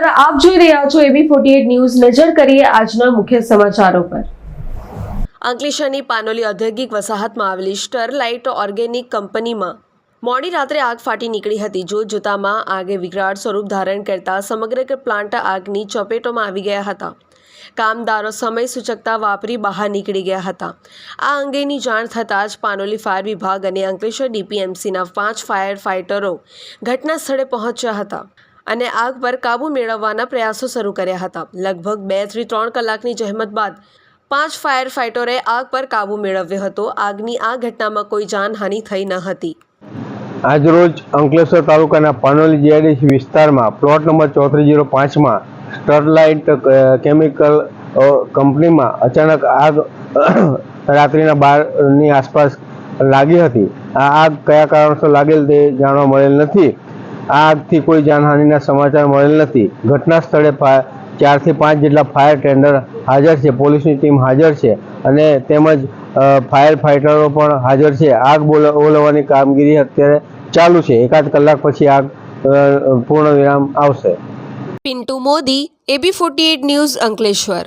રહ્યા છો એબી forty news. નજર કરીએ આજના મુખ્ય સમાચારો પર. અંકલેશ્વરની પાનોલી ઔદ્યોગિક વસાહતમાં આવેલી સ્ટરલાઇટ ઓર્ગેનિક કંપનીમાં મોડી રાત્રે આગ ફાટી નીકળી હતી. જોત જોતામાં આગે વિકરાળ સ્વરૂપ ધારણ કરતા સમગ્ર પ્લાન્ટ આગની ચપેટોમાં આવી ગયા હતા. કામદારો સમય સૂચકતા વાપરી બહાર નીકળી ગયા હતા. આ અંગેની જાણ થતાં જ પાનોલી ફાયર વિભાગ અને અંકલેશ્વર ડીપીએમસીના પાંચ ફાયર ફાઇટરો ઘટના સ્થળે પહોંચ્યા હતા. અને આગ પર કાબૂ મેળવવાના પ્રયાસો શરૂ કર્યા હતા. લગભગ બેથી ત્રણ કલાકની જહેમત બાદ પાંચ ફાયર ફાઇટરે આગ પર કાબૂ મેળવ્યો હતો. આગની આ ઘટનામાં કોઈ જાનહાનિ થઈ ન હતી. આજરોજ અંકલેશ્વર તાલુકાના પાનોલી જીઆઈડીસી વિસ્તારમાં પ્લોટ નંબર ચોત્રીસ જીરો પાંચમાં સ્ટરલાઇટ કેમિકલ કંપનીમાં અચાનક આગ રાત્રિના બારની આસપાસ લાગી હતી. આ આગ કયા કારણસર લાગેલ તે જાણવા મળેલ નથી. આગથી કોઈ જાનહાનિના સમાચાર મળેલ નથી. ઘટના સ્થળે ચારથી પાંચ જેટલા ફાયર ટેન્ડર હાજર છે. પોલીસની ટીમ હાજર છે અને તેમજ ફાયર ફાઇટરો પણ હાજર છે. આગ ઓલવવાની કામગીરી અત્યારે ચાલુ છે. એકાદ કલાક પછી આગ પૂર્ણ વિરામ આવશે. Pintu Modi, AB forty news Ankleshwar.